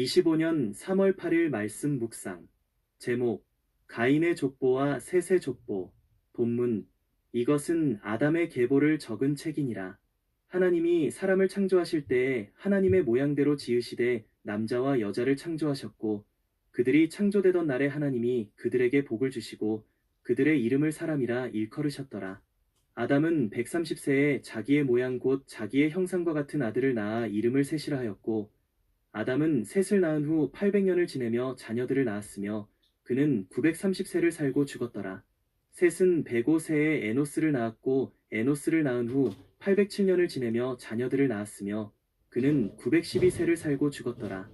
25년 3월 8일 말씀 묵상. 제목, 가인의 족보와 셋의 족보. 본문, 이것은 아담의 계보를 적은 책이니라. 하나님이 사람을 창조하실 때에 하나님의 모양대로 지으시되 남자와 여자를 창조하셨고, 그들이 창조되던 날에 하나님이 그들에게 복을 주시고, 그들의 이름을 사람이라 일컬으셨더라. 아담은 130세에 자기의 모양 곧 자기의 형상과 같은 아들을 낳아 이름을 셋이라 하였고, 아담은 셋을 낳은 후 800년을 지내며 자녀들을 낳았으며 그는 930세를 살고 죽었더라. 셋은 105세에 에노스를 낳았고 에노스를 낳은 후 807년을 지내며 자녀들을 낳았으며 그는 912세를 살고 죽었더라.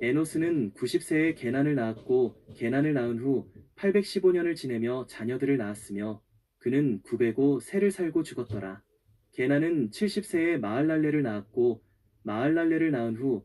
에노스는 90세에 게난을 낳았고 게난을 낳은 후 815년을 지내며 자녀들을 낳았으며 그는 905세를 살고 죽었더라. 게난은 70세에 마할랄레를 낳았고 마할랄레를 낳은 후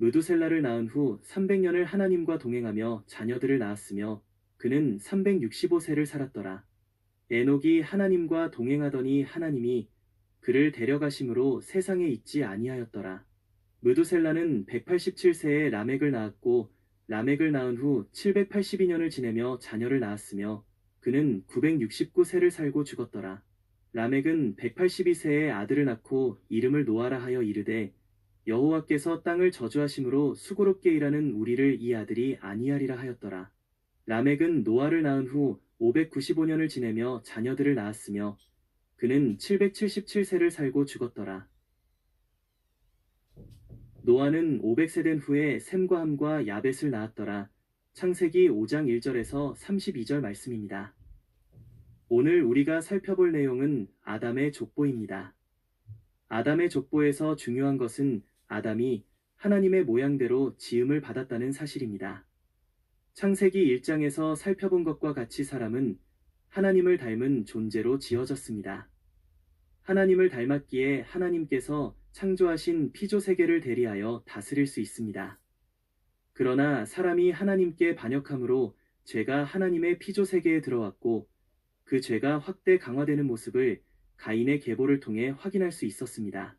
무두셀라를 낳은 후 300년을 하나님과 동행하며 자녀들을 낳았으며 그는 365세를 살았더라. 에녹이 하나님과 동행하더니 하나님이 그를 데려가심으로 세상에 있지 아니하였더라. 무두셀라는 187세에 라멕을 낳았고 라멕을 낳은 후 782년을 지내며 자녀를 낳았으며 그는 969세를 살고 죽었더라. 라멕은 182세에 아들을 낳고 이름을 노아라 하여 이르되 여호와께서 땅을 저주하심으로 수고롭게 일하는 우리를 이 아들이 아니하리라 하였더라. 라멕은 노아를 낳은 후 595년을 지내며 자녀들을 낳았으며 그는 777세를 살고 죽었더라. 노아는 500세 된 후에 샘과 함과 야벳을 낳았더라. 창세기 5장 1절에서 32절 말씀입니다. 오늘 우리가 살펴볼 내용은 아담의 족보입니다. 아담의 족보에서 중요한 것은 아담이 하나님의 모양대로 지음을 받았다는 사실입니다. 창세기 1장에서 살펴본 것과 같이 사람은 하나님을 닮은 존재로 지어졌습니다. 하나님을 닮았기에 하나님께서 창조하신 피조 세계를 대리하여 다스릴 수 있습니다. 그러나 사람이 하나님께 반역함으로 죄가 하나님의 피조 세계에 들어왔고 그 죄가 확대 강화되는 모습을 가인의 계보를 통해 확인할 수 있었습니다.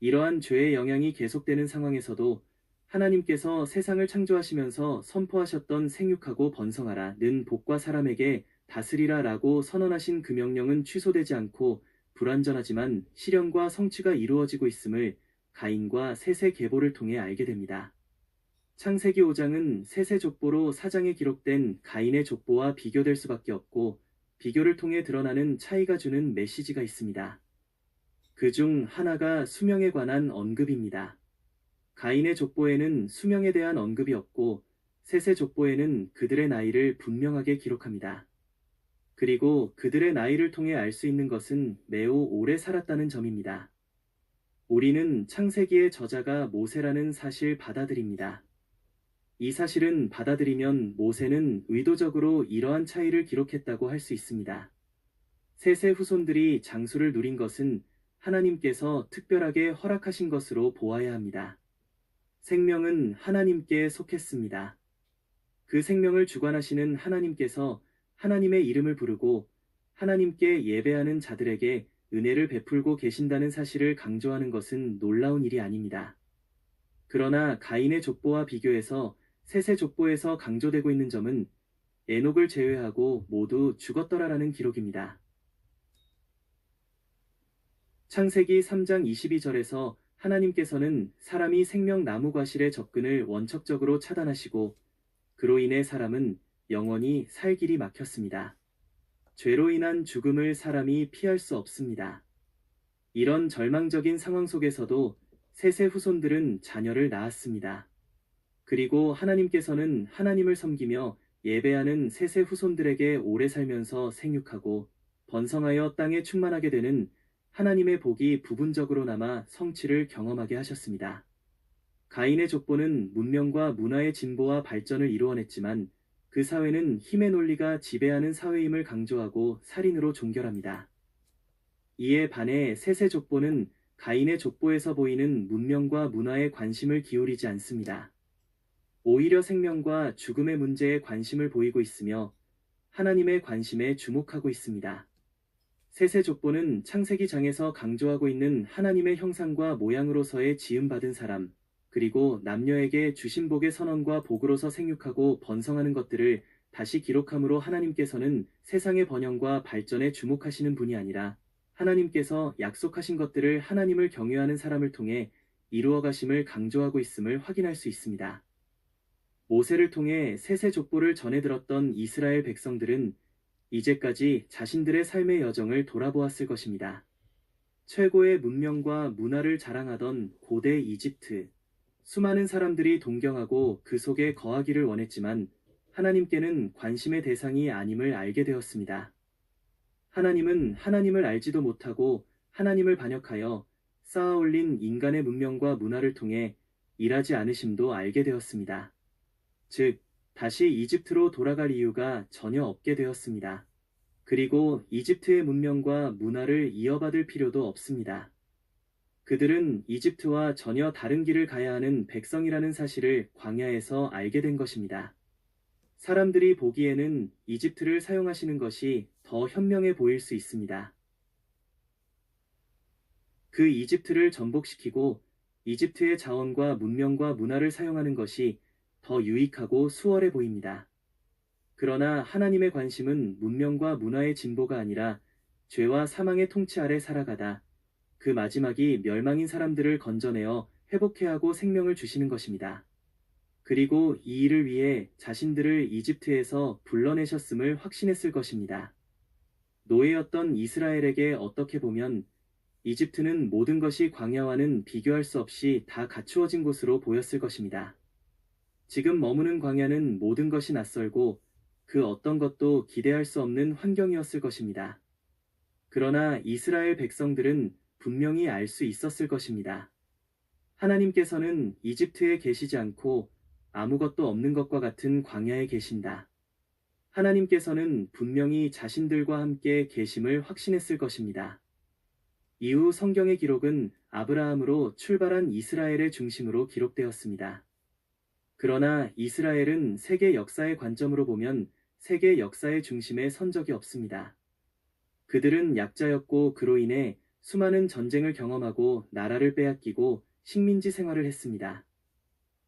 이러한 죄의 영향이 계속되는 상황에서도 하나님께서 세상을 창조하시면서 선포하셨던 생육하고 번성하라는 복과 사람에게 다스리라 라고 선언하신 그 명령은 취소되지 않고 불완전하지만 실현과 성취가 이루어지고 있음을 가인과 셋의 계보를 통해 알게 됩니다. 창세기 5장은 셋의 족보로 사장에 기록된 가인의 족보와 비교될 수밖에 없고 비교를 통해 드러나는 차이가 주는 메시지가 있습니다. 그 중 하나가 수명에 관한 언급입니다. 가인의 족보에는 수명에 대한 언급이 없고 셋의 족보에는 그들의 나이를 분명하게 기록합니다. 그리고 그들의 나이를 통해 알 수 있는 것은 매우 오래 살았다는 점입니다. 우리는 창세기의 저자가 모세라는 사실 받아들입니다. 이 사실은 받아들이면 모세는 의도적으로 이러한 차이를 기록했다고 할 수 있습니다. 셋의 후손들이 장수를 누린 것은 하나님께서 특별하게 허락하신 것으로 보아야 합니다. 생명은 하나님께 속했습니다. 그 생명을 주관하시는 하나님께서 하나님의 이름을 부르고 하나님께 예배하는 자들에게 은혜를 베풀고 계신다는 사실을 강조하는 것은 놀라운 일이 아닙니다. 그러나 가인의 족보와 비교해서 셋의 족보에서 강조되고 있는 점은 에녹을 제외하고 모두 죽었더라라는 기록입니다. 창세기 3장 22절에서 하나님께서는 사람이 생명 나무 과실의 접근을 원칙적으로 차단하시고 그로 인해 사람은 영원히 살 길이 막혔습니다. 죄로 인한 죽음을 사람이 피할 수 없습니다. 이런 절망적인 상황 속에서도 셋의 후손들은 자녀를 낳았습니다. 그리고 하나님께서는 하나님을 섬기며 예배하는 셋의 후손들에게 오래 살면서 생육하고 번성하여 땅에 충만하게 되는 하나님의 복이 부분적으로나마 성취를 경험하게 하셨습니다. 가인의 족보는 문명과 문화의 진보와 발전을 이루어냈지만 그 사회는 힘의 논리가 지배하는 사회임을 강조하고 살인으로 종결합니다. 이에 반해 셋의 족보는 가인의 족보에서 보이는 문명과 문화에 관심을 기울이지 않습니다. 오히려 생명과 죽음의 문제에 관심을 보이고 있으며 하나님의 관심에 주목하고 있습니다. 셋의 족보는 창세기 장에서 강조하고 있는 하나님의 형상과 모양으로서의 지음받은 사람, 그리고 남녀에게 주신 복의 선언과 복으로서 생육하고 번성하는 것들을 다시 기록함으로 하나님께서는 세상의 번영과 발전에 주목하시는 분이 아니라 하나님께서 약속하신 것들을 하나님을 경외하는 사람을 통해 이루어 가심을 강조하고 있음을 확인할 수 있습니다. 모세를 통해 셋의 족보를 전해 들었던 이스라엘 백성들은 이제까지 자신들의 삶의 여정을 돌아보았을 것입니다. 최고의 문명과 문화를 자랑하던 고대 이집트. 수많은 사람들이 동경하고 그 속에 거하기를 원했지만 하나님께는 관심의 대상이 아님을 알게 되었습니다. 하나님은 하나님을 알지도 못하고 하나님을 반역하여 쌓아 올린 인간의 문명과 문화를 통해 일하지 않으심도 알게 되었습니다. 즉, 다시 이집트로 돌아갈 이유가 전혀 없게 되었습니다. 그리고 이집트의 문명과 문화를 이어받을 필요도 없습니다. 그들은 이집트와 전혀 다른 길을 가야 하는 백성이라는 사실을 광야에서 알게 된 것입니다. 사람들이 보기에는 이집트를 사용하시는 것이 더 현명해 보일 수 있습니다. 그 이집트를 전복시키고 이집트의 자원과 문명과 문화를 사용하는 것이 더 유익하고 수월해 보입니다. 그러나 하나님의 관심은 문명과 문화의 진보가 아니라 죄와 사망의 통치 아래 살아가다 그 마지막이 멸망인 사람들을 건져내어 회복해야 하고 생명을 주시는 것입니다. 그리고 이 일을 위해 자신들을 이집트에서 불러내셨음을 확신했을 것입니다. 노예였던 이스라엘에게 어떻게 보면 이집트는 모든 것이 광야와는 비교할 수 없이 다 갖추어진 곳으로 보였을 것입니다. 지금 머무는 광야는 모든 것이 낯설고 그 어떤 것도 기대할 수 없는 환경이었을 것입니다. 그러나 이스라엘 백성들은 분명히 알 수 있었을 것입니다. 하나님께서는 이집트에 계시지 않고 아무것도 없는 것과 같은 광야에 계신다. 하나님께서는 분명히 자신들과 함께 계심을 확신했을 것입니다. 이후 성경의 기록은 아브라함으로 출발한 이스라엘의 중심으로 기록되었습니다. 그러나 이스라엘은 세계 역사의 관점으로 보면 세계 역사의 중심에 선 적이 없습니다. 그들은 약자였고 그로 인해 수많은 전쟁을 경험하고 나라를 빼앗기고 식민지 생활을 했습니다.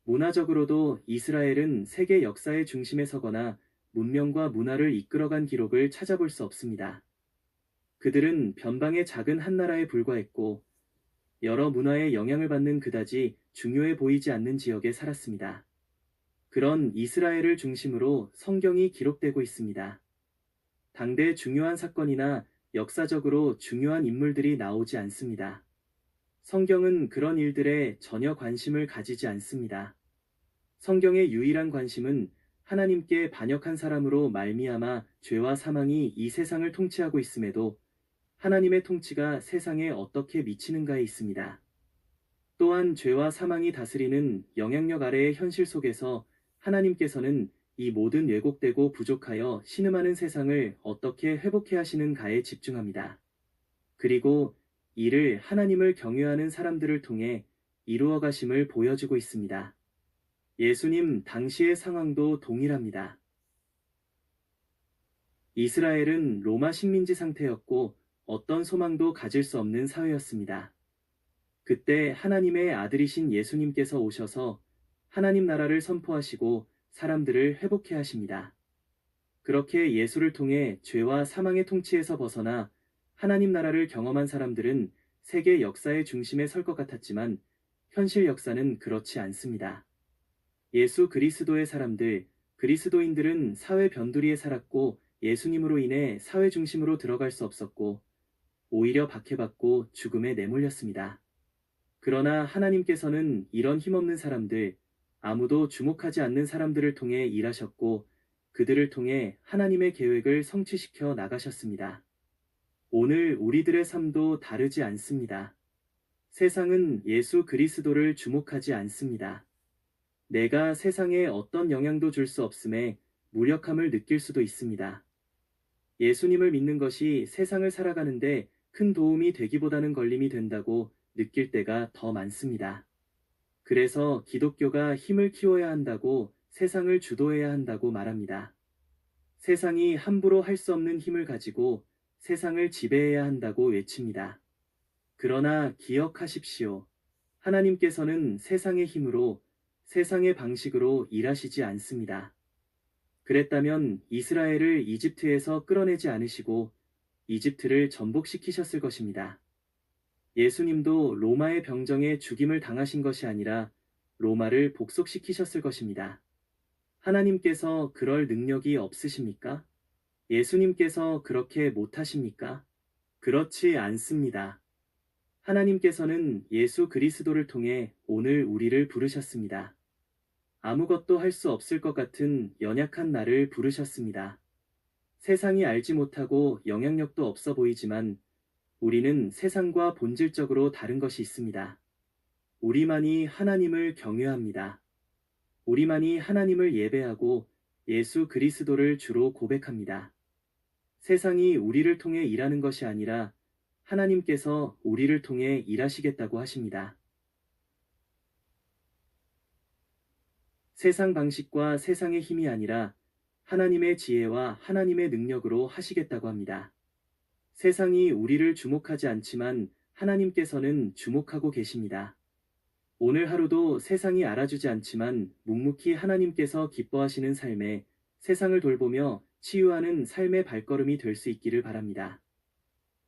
문화적으로도 이스라엘은 세계 역사의 중심에 서거나 문명과 문화를 이끌어간 기록을 찾아볼 수 없습니다. 그들은 변방의 작은 한 나라에 불과했고 여러 문화의 영향을 받는 그다지 중요해 보이지 않는 지역에 살았습니다. 그런 이스라엘을 중심으로 성경이 기록되고 있습니다. 당대 중요한 사건이나 역사적으로 중요한 인물들이 나오지 않습니다. 성경은 그런 일들에 전혀 관심을 가지지 않습니다. 성경의 유일한 관심은 하나님께 반역한 사람으로 말미암아 죄와 사망이 이 세상을 통치하고 있음에도 하나님의 통치가 세상에 어떻게 미치는가에 있습니다. 또한 죄와 사망이 다스리는 영향력 아래의 현실 속에서 하나님께서는 이 모든 왜곡되고 부족하여 신음하는 세상을 어떻게 회복해 하시는가에 집중합니다. 그리고 이를 하나님을 경외하는 사람들을 통해 이루어 가심을 보여주고 있습니다. 예수님 당시의 상황도 동일합니다. 이스라엘은 로마 식민지 상태였고 어떤 소망도 가질 수 없는 사회였습니다. 그때 하나님의 아들이신 예수님께서 오셔서 하나님 나라를 선포하시고 사람들을 회복해 하십니다. 그렇게 예수를 통해 죄와 사망의 통치에서 벗어나 하나님 나라를 경험한 사람들은 세계 역사의 중심에 설 것 같았지만 현실 역사는 그렇지 않습니다. 예수 그리스도의 사람들, 그리스도인들은 사회 변두리에 살았고 예수님으로 인해 사회 중심으로 들어갈 수 없었고 오히려 박해받고 죽음에 내몰렸습니다. 그러나 하나님께서는 이런 힘없는 사람들, 아무도 주목하지 않는 사람들을 통해 일하셨고 그들을 통해 하나님의 계획을 성취시켜 나가셨습니다. 오늘 우리들의 삶도 다르지 않습니다. 세상은 예수 그리스도를 주목하지 않습니다. 내가 세상에 어떤 영향도 줄 수 없음에 무력함을 느낄 수도 있습니다. 예수님을 믿는 것이 세상을 살아가는데 큰 도움이 되기보다는 걸림이 된다고 느낄 때가 더 많습니다. 그래서 기독교가 힘을 키워야 한다고 세상을 주도해야 한다고 말합니다. 세상이 함부로 할 수 없는 힘을 가지고 세상을 지배해야 한다고 외칩니다. 그러나 기억하십시오. 하나님께서는 세상의 힘으로 세상의 방식으로 일하시지 않습니다. 그랬다면 이스라엘을 이집트에서 끌어내지 않으시고 이집트를 전복시키셨을 것입니다. 예수님도 로마의 병정에 죽임을 당하신 것이 아니라 로마를 복속시키셨을 것입니다. 하나님께서 그럴 능력이 없으십니까? 예수님께서 그렇게 못하십니까? 그렇지 않습니다. 하나님께서는 예수 그리스도를 통해 오늘 우리를 부르셨습니다. 아무것도 할 수 없을 것 같은 연약한 나를 부르셨습니다. 세상이 알지 못하고 영향력도 없어 보이지만 우리는 세상과 본질적으로 다른 것이 있습니다. 우리만이 하나님을 경외합니다. 우리만이 하나님을 예배하고 예수 그리스도를 주로 고백합니다. 세상이 우리를 통해 일하는 것이 아니라 하나님께서 우리를 통해 일하시겠다고 하십니다. 세상 방식과 세상의 힘이 아니라 하나님의 지혜와 하나님의 능력으로 하시겠다고 합니다. 세상이 우리를 주목하지 않지만 하나님께서는 주목하고 계십니다. 오늘 하루도 세상이 알아주지 않지만 묵묵히 하나님께서 기뻐하시는 삶에 세상을 돌보며 치유하는 삶의 발걸음이 될 수 있기를 바랍니다.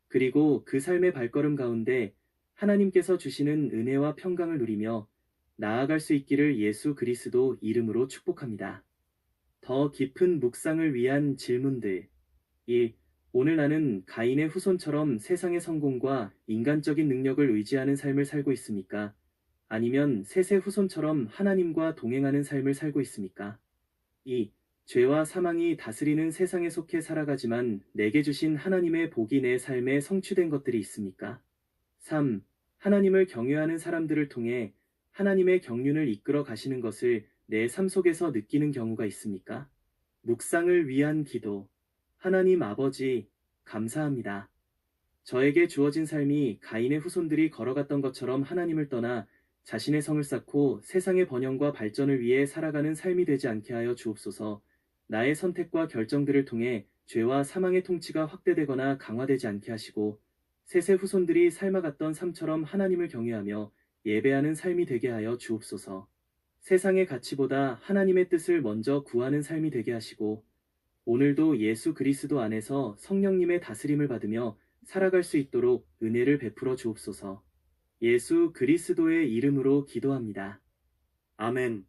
그리고 그 삶의 발걸음 가운데 하나님께서 주시는 은혜와 평강을 누리며 나아갈 수 있기를 예수 그리스도 이름으로 축복합니다. 더 깊은 묵상을 위한 질문들 1. 오늘 나는 가인의 후손처럼 세상의 성공과 인간적인 능력을 의지하는 삶을 살고 있습니까? 아니면 셋의 후손처럼 하나님과 동행하는 삶을 살고 있습니까? 2. 죄와 사망이 다스리는 세상에 속해 살아가지만 내게 주신 하나님의 복이 내 삶에 성취된 것들이 있습니까? 3. 하나님을 경외하는 사람들을 통해 하나님의 경륜을 이끌어 가시는 것을 내 삶 속에서 느끼는 경우가 있습니까? 묵상을 위한 기도. 하나님 아버지, 감사합니다. 저에게 주어진 삶이 가인의 후손들이 걸어갔던 것처럼 하나님을 떠나 자신의 성을 쌓고 세상의 번영과 발전을 위해 살아가는 삶이 되지 않게 하여 주옵소서 나의 선택과 결정들을 통해 죄와 사망의 통치가 확대되거나 강화되지 않게 하시고 셋의 후손들이 삶아갔던 삶처럼 하나님을 경외하며 예배하는 삶이 되게 하여 주옵소서. 세상의 가치보다 하나님의 뜻을 먼저 구하는 삶이 되게 하시고 오늘도 예수 그리스도 안에서 성령님의 다스림을 받으며 살아갈 수 있도록 은혜를 베풀어 주옵소서. 예수 그리스도의 이름으로 기도합니다. 아멘.